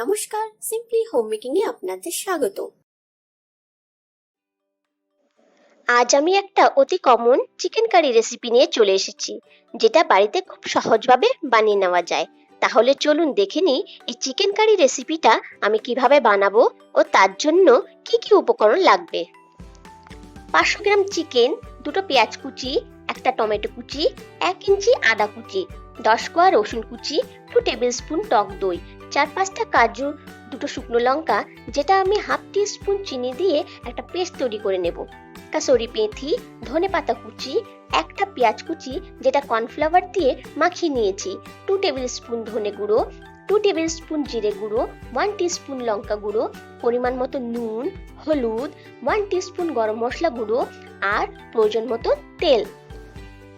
নমস্কার simply home making এ আপনাদের স্বাগত। আজ আমি একটা অতি কমন চিকেন কারি রেসিপি নিয়ে চলে এসেছি, যেটা বাড়িতে খুব সহজভাবে বানিয়ে নেওয়া যায়। তাহলে চলুন দেখে নিই, এই চিকেন কারি রেসিপিটা আমি কীভাবে বানাবো ও তার জন্য কি কি উপকরণ লাগবে। পাঁচশো গ্রাম চিকেন দুটো পেঁয়াজ কুচি, একটা টমেটো কুচি, এক ইঞ্চি আদা কুচি, দশ কোয়া রসুন কুচি টু টেবিল স্পুন টক দই চার পাঁচটা কাজু, দুটো শুকনো লঙ্কা, যেটা আমি হাফ টি স্পুন চিনি দিয়ে একটা পেস্ট তৈরি করে নেব। কাসরি পেথি ধনে পাতা কুচি, একটা পেঁয়াজ কুচি, যেটা কর্নফ্লাওয়ার দিয়ে মাখিয়ে নিয়েছি। টু টেবিল স্পুন ধনে গুঁড়ো, টু টেবিল স্পুন জিরে গুঁড়ো, ওয়ান স্পুন লঙ্কা গুঁড়ো, পরিমাণ মতো নুন, হলুদ, ওয়ান স্পুন গরম মশলা গুঁড়ো আর প্রয়োজন মতো তেল।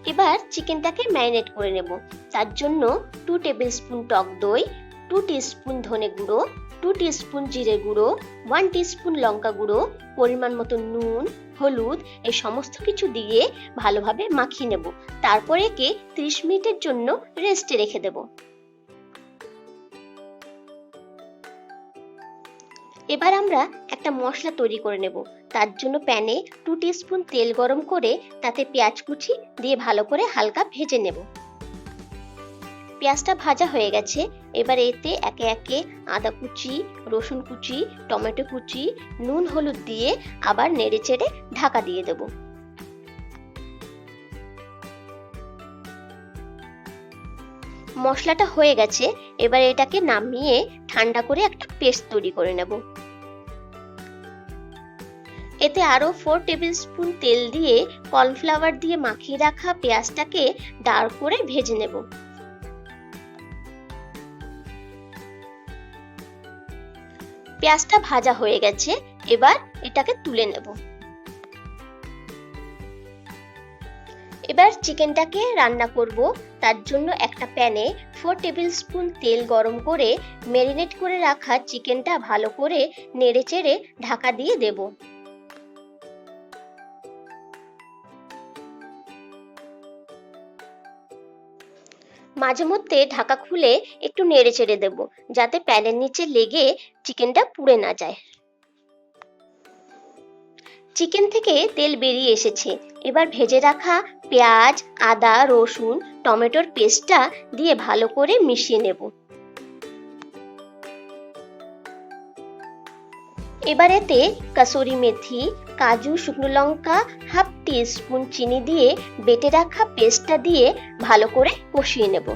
এবার চিকেনটাকে ম্যারিনেট করে নেব। তার জন্য টু টেবিল স্পুন টক দই টু স্পুন ধনে গুঁড়ো টু স্পুন জিরে গুঁড়ো ওয়ান স্পুন লঙ্কা গুঁড়ো পরিমাণ মতো নুন, হলুদ, এই সমস্ত কিছু দিয়ে ভালোভাবে মাখিয়ে নেব। তারপরে একে 30 মিনিটের জন্য রেস্টে রেখে দেব। এবার আমরা একটা মশলা তৈরি করে নেব। তার জন্য প্যানে টু স্পুন তেল গরম করে তাতে পেঁয়াজ কুচি দিয়ে ভালো করে হালকা ভেজে নেব। পেঁয়াজটা ভাজা হয়ে গেছে। এবার এতে একে একে আদা কুচি, রসুন কুচি, টমেটো কুচি, নুন, হলুদ দিয়ে আবার নেড়ে চেড়ে ঢাকা দিয়ে দেব। মশলাটা হয়ে গেছে। এবার এটাকে নামিয়ে ঠান্ডা করে একটা পেস্ট তৈরি করে নেব। এতে আরও ফোর টেবিল স্পুন তেল দিয়ে কর্নফ্লাওয়ার দিয়ে মাখিয়ে রাখা পেঁয়াজটাকে ডার্ক করে ভেজে নেব। পেঁয়াজটা ভাজা হয়ে গেছে, এবার এটাকে তুলে নেব। এবার চিকেনটাকে রান্না করব। তার জন্য একটা প্যানে ফোর টেবিল স্পুন তেল গরম করে ম্যারিনেট করে রাখা চিকেনটা ভালো করে নেড়ে চেড়ে ঢাকা দিয়ে দেব। মাঝে মধ্যে ঢাকা খুলে একটু নেড়ে চেড়ে দেবো, যাতে প্যানের নিচে লেগে চিকেনটা পুড়ে না যায়। চিকেন থেকে তেল বেরিয়ে এসেছে। এবার ভেজে রাখা পেঁয়াজ, আদা, রসুন, টমেটোর পেস্টটা দিয়ে ভালো করে মিশিয়ে নেব। এবার এতে কাসুরি মেথি কাজু, শুকনো লঙ্কা হাফ টি স্পুন চিনি দিয়ে বেটে রাখা পেস্টটা দিয়ে ভালো করে কষিয়ে নেব।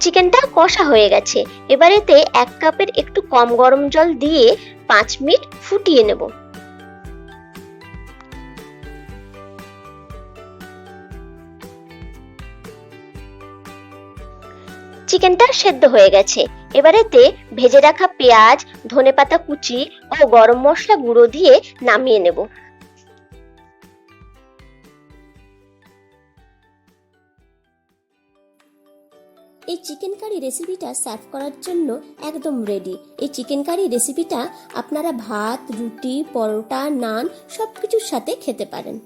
চিকেনটা কষা হয়ে গেছে। এবার এতে এক কাপের একটু কম গরম জল দিয়ে পাঁচ মিনিট ফুটিয়ে নেব। চিকেনটা সেদ্ধ হয়ে গেছে। এবার এতে ভেজে রাখা পেঁয়াজ, ধনেপাতা কুচি ও গরম মশলা গুঁড়ো দিয়ে নামিয়ে নেব। এই চিকেন কারি রেসিপিটা সার্ভ করার জন্য একদম রেডি এই চিকেন কারি রেসিপিটা আপনারা ভাত, রুটি, পরোটা, নান সব কিছুর সাথে খেতে পারেন।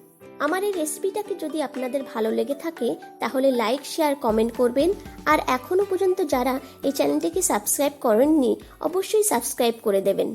আমার এই রেসিপিটাকে যদি আপনাদের ভালো লেগে থাকে, তাহলে লাইক শেয়ার কমেন্ট করবেন। আর এখনও পর্যন্ত যারা এই চ্যানেলটিকে সাবস্ক্রাইব করেননি, অবশ্যই সাবস্ক্রাইব করে দেবেন।